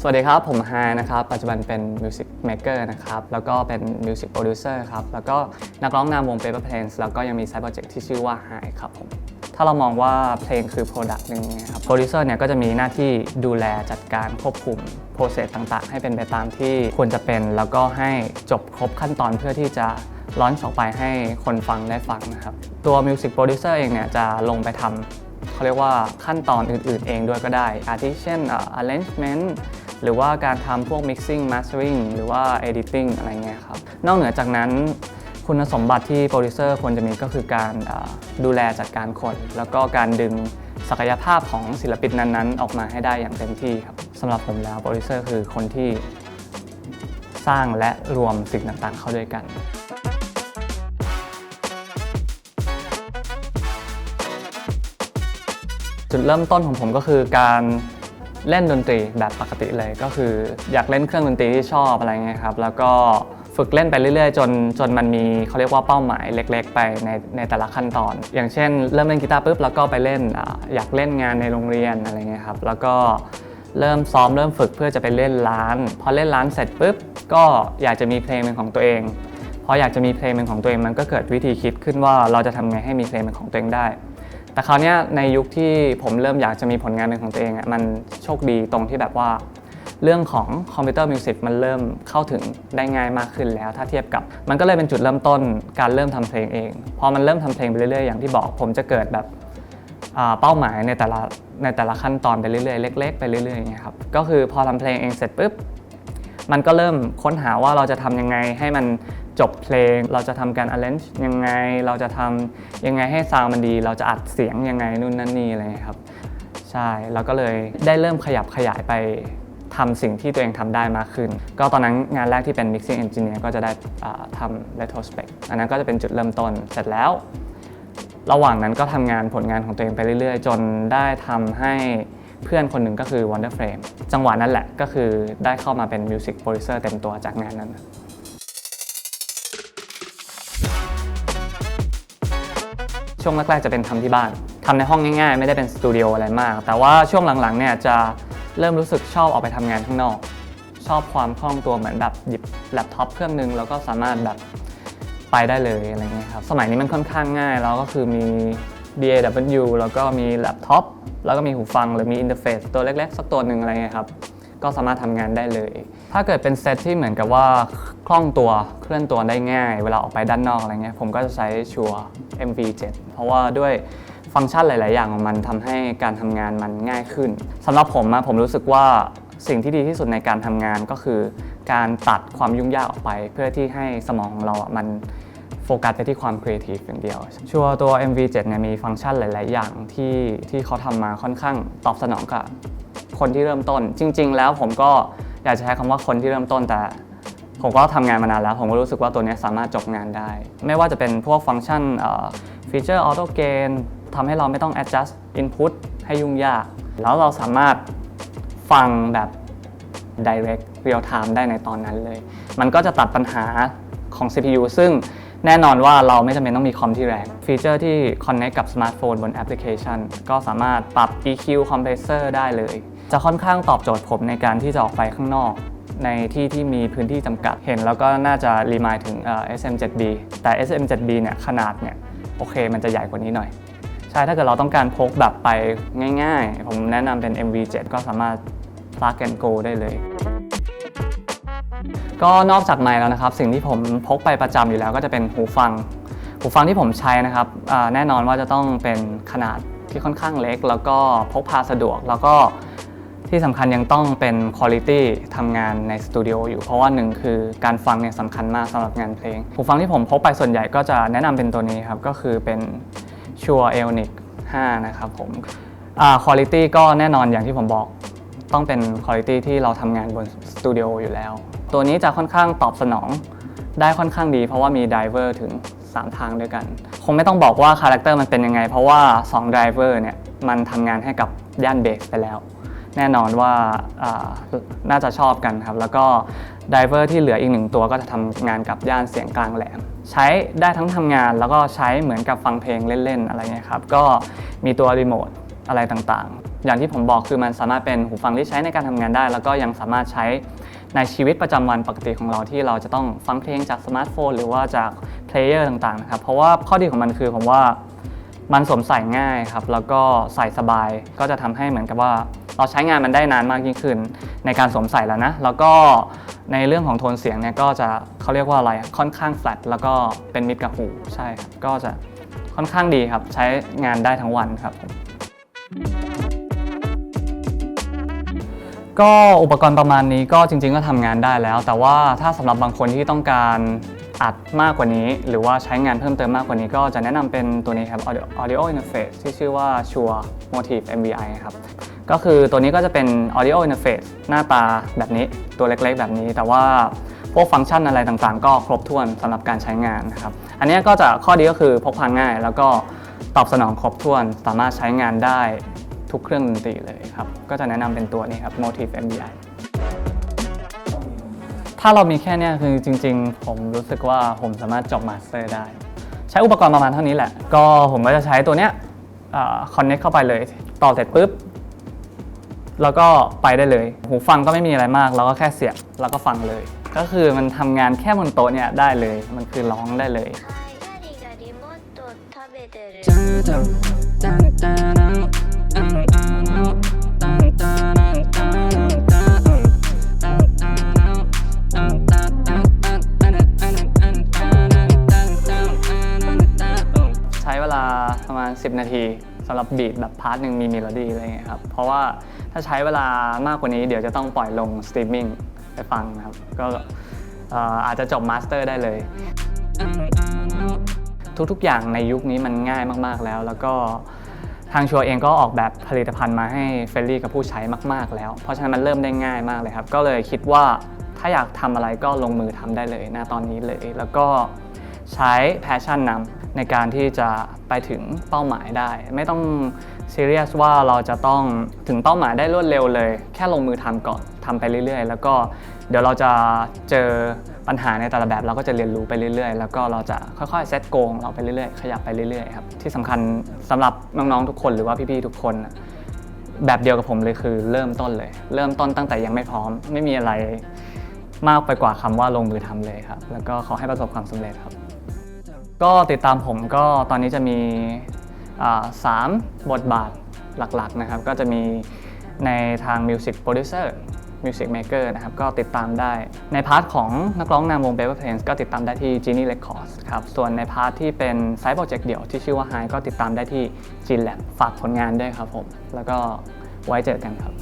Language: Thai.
สวัสดีครับ ผมไฮนะครับ ปัจจุบันเป็น Music Maker นะครับ แล้วก็เป็น Music Producer ครับ แล้วก็นักร้องนำวง Paper Planes แล้วก็ยังมี Side Project ที่ชื่อว่า High ครับผม ถ้าเรามองว่าเพลงคือ Product หนึ่งเนี่ยครับ Producer เนี่ยก็จะมีหน้าที่ดูแลจัดการควบคุม process ต่างๆ ให้เป็นไปตามที่ควรจะเป็น แล้วก็ให้จบครบขั้นตอนเพื่อที่จะลอนออกไปให้คนฟังได้ฟังนะครับ ตัว Music Producer เองเนี่ยจะลงไปทำเขาเรียกว่าขั้นตอนอื่นๆเองด้วยก็ได้ อาทิเช่นเอ่อ arrangement หรือว่าการทำพวก mixing mastering หรือว่า editing อะไรเงี้ยครับนอกเหนือจากนั้นคุณสมบัติที่โปรดิวเซอร์ควรจะมีก็คือการดูแลจัดการคน แล้วก็การดึงศักยภาพของศิลปินนั้นๆ ออกมาให้ได้อย่างเต็มที่ครับสำหรับผมแล้วโปรดิวเซอร์คือคนที่สร้างและรวมสิ่งต่างๆ เข้าด้วยกันจุดเริ่มต้นของผมก็คือการ เล่นดนตรีแบบปกติเลยก็คือ อยากเล่นเครื่องดนตรีที่ชอบอะไรเงี้ยครับแล้วก็ฝึกเล่นไปเรื่อยๆ จนจนมันมีเขาเรียกว่าเป้าหมายเล็ก ๆ ไปในในแต่ละขั้นตอน อย่างเช่น เริ่มเล่นกีตาร์ปุ๊บแล้วก็ไปเล่นออยากเล่นงานในโรงเรียนอะไรเงี้ยครับแล้วก็เริ่มซ้อมเริ่มฝึกเพื่อจะไปเล่นร้าน พอเล่นร้านเสร็จปุ๊บก็อยากจะมีเพลงเป็นของตัวเองพออยากจะมีเพลงเป็นของตัวเองมันก็เกิดวิธีคิดขึ้นว่าเราจะทำไงให้มีเพลงเป็นของตัวเองได้ แต่คราวนี้ในยุคที่ผมเริ่มอยากจะมีผลงานเป็นของตัวเองอะมันโชคดีตรงที่แบบว่าเรื่องของคอมพิวเตอร์มิวสิกมันเริ่มเข้าถึงได้ง่ายมากขึ้นแล้ว ถ้าเทียบกับ มันก็เลยเป็นจุดเริ่มต้นการเริ่มทำเพลงเอง พอมันเริ่มทำเพลงไปเรื่อยๆ อย่างที่บอกผมจะเกิดแบบเป้าหมายในแต่ละในแต่ละขั้นตอนไปเรื่อยๆ เล็ก ๆ ไปเรื่อยๆอย่างเงี้ยครับก็คือพอทำเพลงเองเสร็จปุ๊บมันก็เริ่มค้นหาว่าเราจะทำยังไงให้มัน จบเพลง เราจะทำการ arrange ยังไง เราจะทำยังไงให้ซาวมันดี เราจะอัดเสียงยังไงนู่นนั่นนี่อะไรครับ ใช่แล้วก็เลยได้เริ่มขยับขยายไปทำสิ่งที่ตัวเองทำได้มากขึ้น ก็ตอนนั้นงานแรกที่เป็น mixing engineer ก็จะได้ทำ retrospect อันนั้นก็จะเป็นจุดเริ่มต้น เสร็จแล้ว ระหว่างนั้นก็ทำงานผลงานของตัวเองไปเรื่อยๆ จนได้ทำให้เพื่อนคนหนึ่งก็คือ Wonder Frame จังหวะนั้นแหละก็คือได้เข้ามาเป็น Music Producer เต็มตัวจากงานนั้น ช่วงแรกๆจะเป็นทำที่บ้านทำในห้องง่ายๆ ไม่ได้เป็นสตูดิโออะไรมาก แต่ว่าช่วงหลังๆเนี่ยจะเริ่มรู้สึกชอบออกไปทำงานข้างนอก ชอบความคล่องตัวเหมือนแบบหยิบแล็ปท็อปเครื่องนึงแล้วก็สามารถแบบไปได้เลยอะไรเงี้ยครับสมัยนี้มันค่อนข้างง่ายแล้วก็คือมี DAW แล้วก็มีแล็ปท็อปแล้วก็มีหูฟังหรือมีอินเทอร์เฟซตัวเล็กๆ สักตัวหนึ่งอะไรเงี้ยครับ ก็สามารถทำงานได้เลย ถ้าเกิดเป็นเซตที่เหมือนกับว่าคล่องตัวเคลื่อนตัวได้ง่าย เวลาออกไปด้านนอกอะไรเงี้ยผมก็จะใช้ชัว MV7 เพราะว่าด้วยฟังก์ชันหลาย ๆ อย่างของมันทำให้การทำงานมันง่ายขึ้นสำหรับผมอะผมรู้สึกว่าสิ่งที่ดีที่สุดในการทำงานก็คือ การตัดความยุ่งยากออกไป เพื่อที่ให้สมองของเราอะมันโฟกัสไปที่ความครีเอทีฟอย่างเดียว ชัวตัว MV7 เนี่ยมีฟังก์ชันหลาย ๆ อย่างที่ที่เขาทำมาค่อนข้างตอบสนองกับ คนที่เริ่มต้น จริง ๆ แล้วผมก็อยากจะใช้คำว่าคนที่เริ่มต้นแต่ผมก็ทำงานมานานแล้ว ผมก็รู้สึกว่าตัวนี้สามารถจบงานได้ ไม่ว่าจะเป็นพวกฟังก์ชันฟีเจอร์ออโต้เกนทำให้เราไม่ต้อง adjust input ให้ยุ่งยาก แล้วเราสามารถฟังแบบ direct real time ได้ในตอนนั้นเลย มันก็จะตัดปัญหาของ CPU ซึ่งแน่นอนว่าเราไม่จำเป็นต้องมีคอมที่แรงฟีเจอร์ที่ connect กับสมาร์ทโฟนบนแอปพลิเคชัน ก็สามารถปรับ EQ compressor ได้เลย จะค่อนข้างตอบโจทย์ผมในการที่จะออกไปข้างนอกในที่ที่มีพื้นที่จำกัดเห็น แล้วก็น่าจะรีมายถึง SM7B แต่ SM7B เนี่ยขนาดเนี่ยโอเคมันจะใหญ่กว่านี้หน่อย ใช่ถ้าเกิดเราต้องการพกแบบไปง่าย ๆ ผมแนะนำเป็น MV7 ก็สามารถ plug and go ได้เลย ก็นอกจากไมค์แล้วนะครับ สิ่งที่ผมพกไปประจำอยู่แล้วก็จะเป็นหูฟัง หูฟังที่ผมใช้นะครับแน่นอนว่าจะต้องเป็นขนาดที่ค่อนข้างเล็ก แล้วก็พกพาสะดวกแล้วก็ ที่สำคัญยังต้องเป็นคุณภาพทำงานในสตูดิโออยู่ เพราะว่าหนึ่งคือการฟังเนี่ยสำคัญมากสำหรับงานเพลงหูฟังที่ผมพกไปส่วนใหญ่ก็จะแนะนำเป็นตัวนี้ครับ ก็คือเป็น Shure Eonic 5นะครับผมคุณภาพก็แน่นอนอย่างที่ผมบอกต้องเป็นคุณภาพที่เราทำงานบนสตูดิโออยู่แล้ว ตัวนี้จะค่อนข้างตอบสนองได้ค่อนข้างดี เพราะว่ามีไดเวอร์ถึง 3 ทางด้วยกัน คงไม่ต้องบอกว่าคาแรคเตอร์มันเป็นยังไง เพราะว่า2ไดเวอร์เนี่ยมันทำงานให้กับย่านเบสไปแล้ว แน่นอนว่าาน่าจะชอบกันครับ แล้วก็ไดเวอร์ที่เหลืออีกหนึ่งตัวก็จะทำงานกับย่านเสียงกลางแหลม ใช้ได้ทั้งทำงานแล้วก็ใช้เหมือนกับฟังเพลงเล่น ๆ อะไรเงี้ยครับ ก็มีตัวรีโมทอะไรต่างๆ อย่างที่ผมบอกคือมันสามารถเป็นหูฟังที่ใช้ในการทำงานได้ แล้วก็ยังสามารถใช้ในชีวิตประจำวันปกติของเราที่เราจะต้องฟังเพลงจากสมาร์ทโฟนหรือว่าจากเพลเยอร์ต่างๆนะครับ เพราะว่าข้อดีของมันคือผมว่า มันสวมใส่ง่ายครับ แล้วก็ใส่สบายก็จะทำให้เหมือนกับว่า เราใช้งานมันได้นานมากยิ่งขึ้น ในการสวมใส่แล้วนะ แล้วก็ในเรื่องของโทนเสียงเนี่ยก็จะเขาเรียกว่าอะไรค่อนข้างแฟลตแล้วก็เป็นมิตรกับหูใช่ครับก็จะค่อนข้างดีครับ ใช้งานได้ทั้งวันครับผมก็อุปกรณ์ประมาณนี้ก็จริง ๆ ก็ทำงานได้แล้ว แต่ว่าถ้าสำหรับบางคนที่ต้องการ อัดมากกว่านี้ หรือว่าใช้งานเพิ่มเติมมากกว่านี้ก็จะแนะนำเป็นตัวนี้ครับ Audio, Interface ที่ชื่อว่า Shure Motive MVI ครับก็คือตัวนี้ก็จะเป็น audio interface หน้าตาแบบนี้ตัวเล็กๆ แบบนี้ แต่ว่าพวกฟังก์ชันอะไรต่างๆ ก็ครบถ้วนสำหรับการใช้งานนะครับอันนี้ก็จะข้อดีก็คือพกพาง่าย แล้วก็ตอบสนองครบถ้วนสามารถใช้งานได้ทุกเครื่องดนตรีเลยครับก็จะแนะนำเป็นตัวนี้ครับ Motive MBI ถ้าเรามีแค่เนี้ยคือจริง ๆ ผมรู้สึกว่าผมสามารถจบมาสเตอร์ได้ ใช้อุปกรณ์ประมาณเท่านี้แหละ ก็ผมก็จะใช้ตัวเนี้ยคอนเน็กเข้าไปเลย ต่อเสร็จปุ๊บ แล้วก็ไปได้เลย หูฟังก็ไม่มีอะไรมาก เราก็แค่เสียบแล้วก็ฟังเลย ก็คือมันทำงานแค่บนโต๊ะเนี่ยได้เลย มันคือร้องได้เลย ガリがリモ วลาประมาณ 10 นาทีสำหรับบีทแบบพาร์ทหนึ่งมีเมโลดี้อะไรเงี้ยครับ เพราะว่าถ้าใช้เวลามากกว่านี้เดี๋ยวจะต้องปล่อยลงสตรีมมิ่งไปฟังครับ ก็อาจจะจบมาสเตอร์ได้เลย ทุกๆอย่างในยุคนี้มันง่ายมากๆแล้ว แล้วก็ทางชัวร์เองก็ออกแบบผลิตภัณฑ์มาให้เฟรนลี่กับผู้ใช้มาก ๆ แล้ว เพราะฉะนั้นมันเริ่มได้ง่ายมากเลยครับ ก็เลยคิดว่าถ้าอยากทำอะไรก็ลงมือทำได้เลยณตอนนี้เลย แล้วก็ใช้แพชชั่นนำ ในการที่จะไปถึงเป้าหมายได้ ไม่ต้องซีเรียสว่าเราจะต้องถึงเป้าหมายได้รวดเร็วเลย แค่ลงมือทำก่อนทำไปเรื่อย ๆ แล้วก็เดี๋ยวเราจะเจอปัญหาในแต่ละแบบ เราก็จะเรียนรู้ไปเรื่อย ๆ แล้วก็เราจะค่อยๆเซตโกงเราไปเรื่อยๆ ขยับไปเรื่อยๆครับที่สำคัญสำหรับน้องๆทุกคนหรือว่าพี่ๆทุกคนแบบเดียวกับผมเลยคือเริ่มต้นเลย เริ่มต้นตั้งแต่ยังไม่พร้อม ไม่มีอะไรมากไปกว่าคำว่าลงมือทำเลยครับ แล้วก็ขอให้ประสบความสำเร็จครับ ก็ติดตามผมก็ตอนนี้จะมีสามบทบาทหลักๆนะครับ ก็จะมีในทาง Music Producer Music Maker นะครับ ก็ติดตามได้ในพาร์ทของนักร้องนำวง Paper Planes ก็ติดตามได้ที่ Genie Records ครับ ส่วนในพาร์ทที่เป็น Side Project เดี่ยวที่ชื่อว่า High ก็ติดตามได้ที่ G Lab ฝากผลงานด้วยครับผม แล้วก็ไว้เจอกันครับ